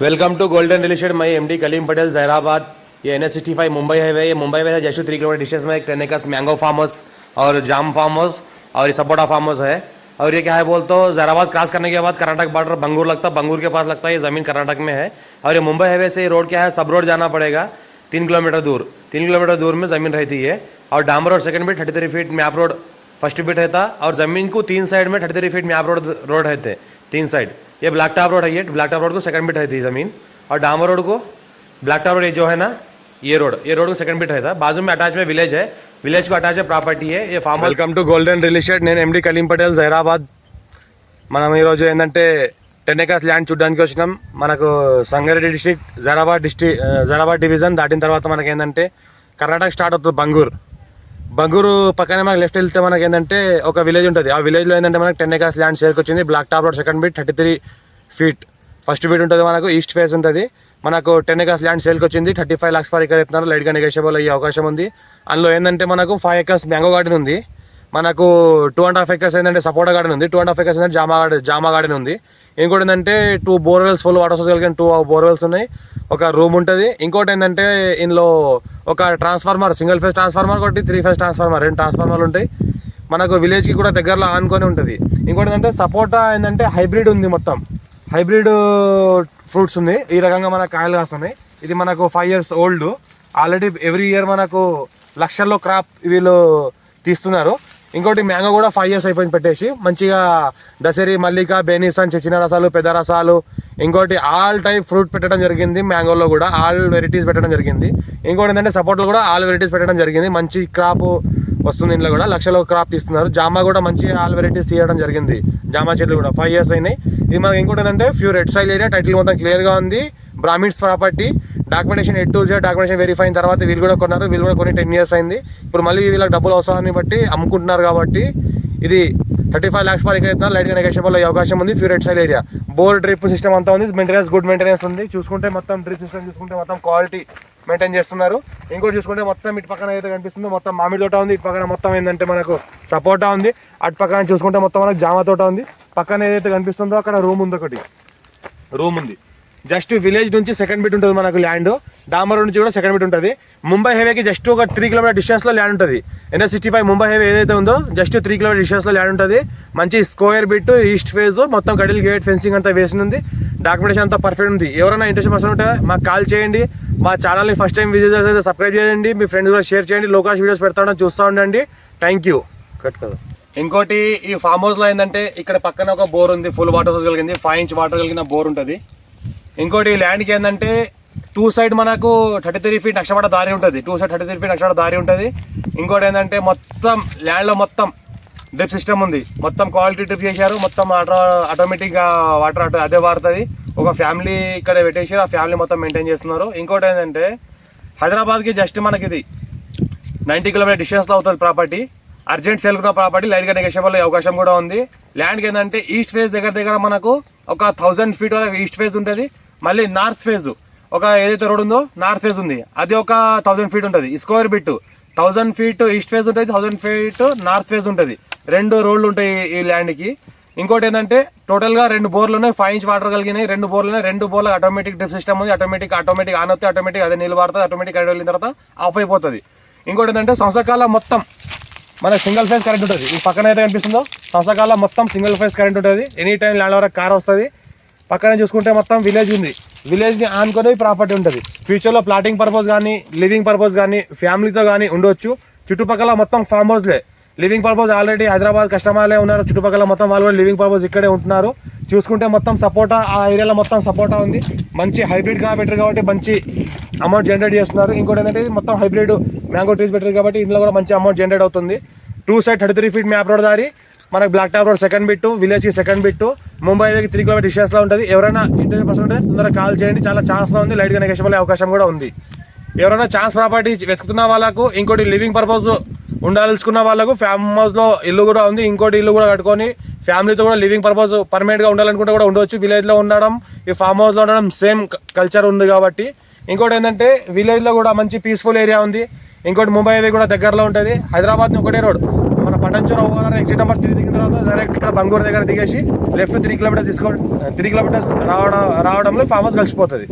Welcome to golden estate मई MD Kaleem Patel Zaheerabad ये N S sixty five Mumbai highway ये मुंबई में है जैसे थ्री किलोमीटर डिस्टेंस में, एक टेनेकस मैंगो फार्म हाउस और जाम फार्म हाउस और ये सपोटा फार्म हाउस है। और ये क्या है बोल तो जहराबाद क्रॉस करने के बाद कर्नाटक बॉर्डर बंगूर लगता है। बंगूर के पास लगता है, ये ज़मीन कर्नाटक में है। और ये मुंबई हाईवे से ये रोड क्या है? सब रोड जाना पड़ेगा। तीन किलोमीटर दूर। तीन किलोमीटर दूर में ज़मीन रहती है। और डामर road second beat thirty three feet map road first beat रहता। और ज़मीन को तीन साइड में thirty three feet map road road रहते तीन साइड ये ब्लैक टॉप रोड है ये ब्लैक टॉप रोड को सेकंड बीट रहती है ज़मीन और डामर रोड को ब्लैक टॉप रोड ये जो है ना ये रोड ये रोड को సెకండ్ బిట్ रहता बाजू में अटैच में विलेज है विलेज को अटैच है ప్రాపర్టీ है ये farm welcome to golden real estate నేను ఎండి కలీం పటేల్ జైరాబాద్ మనం ఈరోజు ఏంటంటే టెన్ ఎకర్స్ ల్యాండ్ చూడడానికి వచ్చినాం మనకు Sangareddy district Zaheerabad district Zaheerabad division దాటిన తర్వాత మనకి ఏంటంటే కర్ణాటక స్టార్ట్ అవుతుంది బంగూర్ బంగూరు పక్కనే మనకి లెఫ్ట్ వెళ్తే మనకి ఏంటంటే ఒక విలేజ్ ఉంటుంది. ఆ విలేజ్లో ఏంటంటే మనకి టెన్ ఎకర్స్ ల్యాండ్ షేర్కి వచ్చింది black top road second beat thirty three feet first beat ఉంటుంది మనకు ఈస్ట్ ఫేస్ ఉంటుంది. మనకు టెన్ ఎకర్స్ ల్యాండ్ సేల్కి వచ్చింది thirty five lakhs per acre ఇస్తున్నారు లైట్గా నెగోషియబుల్ అయ్యే అవకాశం ఉంది. అందులో ఏంటంటే మనకు ఫైవ్ ఎకర్స్ మ్యాంగో గార్డెన్ ఉంది. మనకు టూ అండ్ హాఫ్ ఎకర్స్ ఏంటంటే సపోటా గార్డెన్ ఉంది. టూ అండ్ హాఫ్ ఎకర్స్ ఏంటంటే జామా గార్డెన్ జామా గార్డెన్ ఉంది. ఇంకోటి ఏంటంటే two borewells full water source కలిగిన టూ బోర్వెల్స్ ఉన్నాయి. ఒక రూమ్ ఉంటుంది. ఇంకోటి ఏంటంటే ఇందులో ఒక ట్రాన్స్ఫార్మర్ సింగిల్ ఫేస్ ట్రాన్స్ఫార్మర్ ఒకటి త్రీ ఫేస్ ట్రాన్స్ఫార్మర్ రెండు ట్రాన్స్ఫార్మర్లు ఉంటాయి. మనకు విలేజ్కి కూడా దగ్గరలో ఆనుకొని ఉంటుంది. ఇంకోటి ఏంటంటే సపోటా ఏంటంటే హైబ్రిడ్ ఉంది మొత్తం. హైబ్రిడ్ ఫ్రూట్స్ ఉంది. ఈ రకంగా మన కాయలు కాస్తున్నాయి. ఇది మనకు five years old. Already every year మనకు లక్షల్లో క్రాప్ వీళ్ళు తీస్తున్నారు. ఇంకోటి మ్యాంగో కూడా ఫైవ్ ఇయర్స్ అయిపోయింది పెట్టేసి. మంచిగా దసరి మల్లిక బేనిసన్ చిన్న రసాలు పెద్ద రసాలు ఇంకోటి ఆల్ టైప్ ఫ్రూట్ పెట్టడం జరిగింది మ్యాంగోలో కూడా ఆల్ వెరైటీస్ పెట్టడం జరిగింది. ఇంకోటి ఏంటంటే సపోర్ట్లో కూడా ఆల్ వెరైటీస్ పెట్టడం జరిగింది. మంచి క్రాప్ వస్తుంది ఇంట్లో కూడా లక్షలో క్రాప్ తీస్తున్నారు. జామా కూడా మంచి ఆల్ వెరైటీస్ తీయడం జరిగింది. జామా చెట్లు కూడా ఫైవ్ ఇయర్స్ అయినాయి. ఇది మనకి ఇంకోటి ఏంటంటే few red soil area title మొత్తం క్లియర్గా ఉంది. Brahmins property documentation at two zero documentation verify అయిన తర్వాత వీళ్ళు కూడా కొన్నారు. వీళ్ళు కూడా కొన్ని టెన్ ఇయర్స్ అయింది. ఇప్పుడు మళ్ళీ వీళ్ళకి డబ్బులు అవసరాన్ని బట్టి అమ్ముకుంటున్నారు కాబట్టి ఇది థర్టీ ఫైవ్ ల్యాక్స్ వరకు అయితే ఇస్తున్నారు లైట్గా నెగోషియబుల్ అయ్యే అవకాశం ఉంది few red soil area bore drip system అంతా ఉంది మెయింటెనెన్స్ గుడ్ మెయింటెనెన్స్ ఉంది. చూసుకుంటే మొత్తం డ్రిప్ సిస్టమ్ చూసుకుంటే మొత్తం క్వాలిటీ మెయింటైన్ చేస్తున్నారు. ఇంకోటి చూసుకుంటే మొత్తం ఇటు పక్కన అయితే కనిపిస్తుంది మొత్తం మామిడి తోట ఉంది. ఇటు పక్కన మొత్తం ఏంటంటే మనకు సపోటా ఉంది. అటు పక్కన చూసుకుంటే మొత్తం మనకు జామ తోట ఉంది. పక్కన ఏదైతే కనిపిస్తుందో అక్కడ రూమ్ ఉంది ఒకటి. రూమ్ ఉంది. జస్ట్ విలేజ్ నుంచి సెకండ్ బిట్ ఉంటుంది మనకు ల్యాండ్ డామర్ నుంచి కూడా సెకండ్ మీట్ ఉంటుంది. ముంబై హైవేకి జస్ట్ ఒక త్రీ కిలోమీటర్ డిస్టెన్స్లో ల్యాండ్ ఉంటుంది. NS sixty five Mumbai highway ఏదైతే ఉందో జస్ట్ త్రీ కిలోమీటర్ డిస్టెన్స్లో ల్యాండ్ ఉంటుంది. మంచి స్క్వేర్ బిట్ ఈస్ట్ ఫేజ్ మొత్తం కడిల్ గేట్ ఫెన్సింగ్ అంతా వేసి ఉంది. డాక్యుమెంటేషన్ అంతా పర్ఫెక్ట్ ఉంది. ఎవరైనా ఇంట్రెస్ట్ పర్సన్ ఉంటే మాకు కాల్ చేయండి. మా ఛానల్ని ఫస్ట్ టైం విజిట్ చేస్తే సబ్స్క్రైబ్ చేయండి. మీ ఫ్రెండ్స్ కూడా షేర్ చేయండి. లోకాష్ వీడియోస్ పెడతా ఉండడం చూస్తూ ఉండండి. థ్యాంక్ యూ కట్ కదా. ఇంకోటి ఈ ఫామ్ హౌస్లో ఏంటంటే ఇక్కడ పక్కన ఒక బోర్ ఉంది. ఫుల్ వాటర్ కలిగింది. ఫైవ్ ఇంచ్ వాటర్ కలిగిన బోర్ ఉంటుంది. ఇంకోటి ల్యాండ్కి ఏంటంటే టూ సైడ్ మనకు థర్టీ త్రీ ఫీట్ నక్షపడ దారి ఉంటుంది. Two side thirty three feet నక్షపడ దారి ఉంటుంది. ఇంకోటి ఏంటంటే మొత్తం ల్యాండ్లో మొత్తం డ్రిప్ సిస్టమ్ ఉంది. మొత్తం క్వాలిటీ డ్రిప్ చేశారు. మొత్తం వాటర్ ఆటోమేటిక్గా వాటర్ అటు అదే వాడుతుంది. ఒక ఫ్యామిలీ ఇక్కడ పెట్టేసి ఆ ఫ్యామిలీ మొత్తం మెయింటైన్ చేస్తున్నారు. ఇంకోటి ఏంటంటే హైదరాబాద్కి జస్ట్ మనకి ఇది నైంటీ కిలోమీటర్ డిస్టెన్స్లో అవుతుంది ప్రాపర్టీ. అర్జెంట్ సేల్ ఉన్న ప్రాపర్టీ లైట్గా నెగోషియబుల్ అవకాశం కూడా ఉంది. ల్యాండ్కి ఏంటంటే ఈస్ట్ ఫేజ్ దగ్గర దగ్గర మనకు ఒక థౌజండ్ ఫీట్ వరకు ఈస్ట్ ఫేజ్ ఉంటుంది. మళ్ళీ నార్త్ ఫేజ్ ఒక ఏదైతే రోడ్ ఉందో నార్త్ ఫేస్ ఉంది. అది ఒక థౌజండ్ ఫీట్ ఉంటుంది. Square bit thousand feet east face ఉంటుంది థౌసండ్ ఫీట్ నార్త్ ఫేస్ ఉంటుంది. రెండు రోడ్లు ఉంటాయి ఈ ల్యాండ్కి ఇంకోటి ఏంటంటే టోటల్గా రెండు బోర్లు ఉన్నాయి. ఫైవ్ ఇంచ్ వాటర్ కలిగినాయి. రెండు బోర్లు ఉన్నాయి. రెండు బోర్లు ఆటోమేటిక్ డ్రిప్ సిస్టమ్ ఉంది. ఆటోమేటిక్ ఆటోమేటిక్ ఆన్ వస్తే ఆటోమేటిక్ అదే నీళ్ళు వాడుతుంది. ఆటోమేటిక్ కరెంట్ వెళ్ళిన తర్వాత ఆఫ్ అయిపోతుంది. ఇంకోటి ఏంటంటే సంవత్సరకాల మొత్తం మన సింగిల్ ఫేస్ కరెంట్ ఉంటుంది. ఈ పక్కన అయితే కనిపిస్తుందో సంవత్సరకాల మొత్తం సింగిల్ ఫేస్ కరెంట్ ఉంటుంది. ఎనీ టైం ల్యాండ్ వరకు కార్ వస్తుంది పక్కన చూసుకుంటే మొత్తం విలేజ్ ఉంది. విలేజ్ని ఆనుకొని ప్రాపర్టీ ఉంటుంది. ఫ్యూచర్లో ప్లాటింగ్ పర్పస్ కానీ లివింగ్ పర్పస్ కానీ ఫ్యామిలీతో కానీ ఉండొచ్చు. చుట్టుపక్కల మొత్తం ఫామ్ హౌస్లే లివింగ్ పర్పస్ ఆల్రెడీ హైదరాబాద్ కస్టమర్లే ఉన్నారు. చుట్టుపక్కల మొత్తం వాళ్ళు కూడా లివింగ్ పర్పస్ ఇక్కడే ఉంటున్నారు. చూసుకుంటే మొత్తం సపోటా ఆ ఏరియాలో మొత్తం సపోటా ఉంది. మంచి హైబ్రిడ్గా బెటర్ కాబట్టి మంచి అమౌంట్ జనరేట్ చేస్తున్నారు. ఇంకోటి ఏంటంటే మొత్తం హైబ్రిడ్ మ్యాంగో ట్రీస్ బెటర్ కాబట్టి ఇందులో కూడా మంచి అమౌంట్ జనరేట్ అవుతుంది. Two side thirty three feet map road దారి. మనకి black top road second bit village second bit Mumbai three kilometer డిస్టెన్స్లో ఉంటుంది. ఎవరైనా ఇంటర్వ్యూ పర్సన్ ఉంటే తొందరగా కాల్ చేయండి. చాలా ఛాన్స్లో ఉంది. లైట్గా నెగేషబుల్ అవకాశం కూడా ఉంది. ఎవరైనా ఛాన్స్ ప్రాపర్టీ వెతుకుతున్న వాళ్ళకు ఇంకోటి లివింగ్ పర్పస్ ఉండాల్సుకున్న వాళ్ళకు ఫామ్ హౌస్లో ఇల్లు కూడా ఉంది. ఇంకోటి ఇల్లు కూడా కట్టుకొని ఫ్యామిలీతో కూడా లివింగ్ పర్పస్ పర్మనెంట్గా ఉండాలనుకుంటే కూడా ఉండవచ్చు విలేజ్లో ఉండడం ఈ ఫామ్ హౌస్లో ఉండడం సేమ్ కల్చర్ ఉంది కాబట్టి. ఇంకోటి ఏంటంటే విలేజ్లో కూడా మంచి పీస్ఫుల్ ఏరియా ఉంది. ఇంకోటి ముంబై హైవే కూడా దగ్గరలో ఉంటుంది. హైదరాబాద్ ఒకటే రోడ్ మన Patancheru over exit number three దిగిన తర్వాత డైరెక్ట్ ఇక్కడ బంగూరు దగ్గర దిగేసి లెఫ్ట్ త్రీ కిలోమీటర్స్ తీసుకో త్రీ కిలోమీటర్స్ రావడం రావడంలో ఫామ్ హౌస్ కలిసిపోతుంది.